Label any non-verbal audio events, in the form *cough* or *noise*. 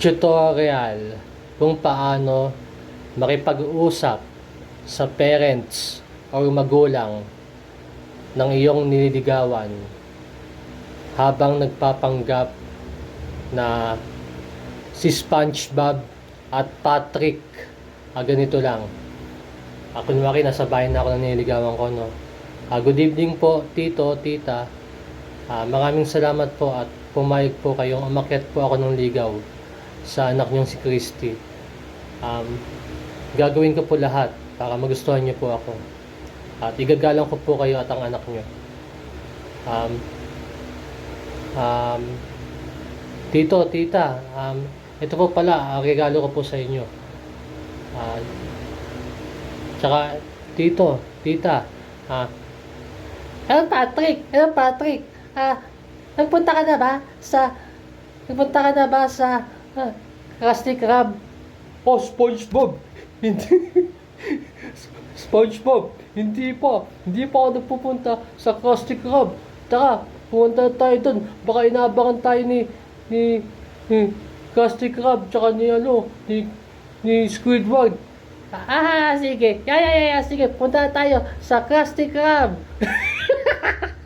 tutorial kung paano makipag-usap sa parents o magulang ng iyong nililigawan habang nagpapanggap na si SpongeBob at Patrick. Ah, ganito lang. Ah, kunwari nasa bahay na ako ng nililigawan ko no? Ah, good evening po tito, tita. Ah, maraming salamat po at pumayag po kayong umakyat po ako ng ligaw sa anak niyong si Christy. Um, gagawin ko po lahat para magustuhan niyo po ako. At igagalang ko po kayo at ang anak niyo. Um, um, tito, tita, um, ito po pala, ang regalo ko po sa inyo. Ah, tsaka, tito, tita, ah, Hello Patrick! Hello Patrick! Ah, nagpunta ka na ba sa nagpunta ka na ba sa ah, Krusty Krab? Oh, SpongeBob! Hindi SpongeBob, hindi pa. Hindi pa ako nagpupunta sa Krusty Krab. Tara, pumunta tayo doon. Baka inaabangan tayo ni ni ni Krusty Krab tsaka ni ano, ni ni Squidward. Ah, sige. Yeah, yeah, yeah, yeah. Sige, punta tayo sa Krusty Krab. *laughs*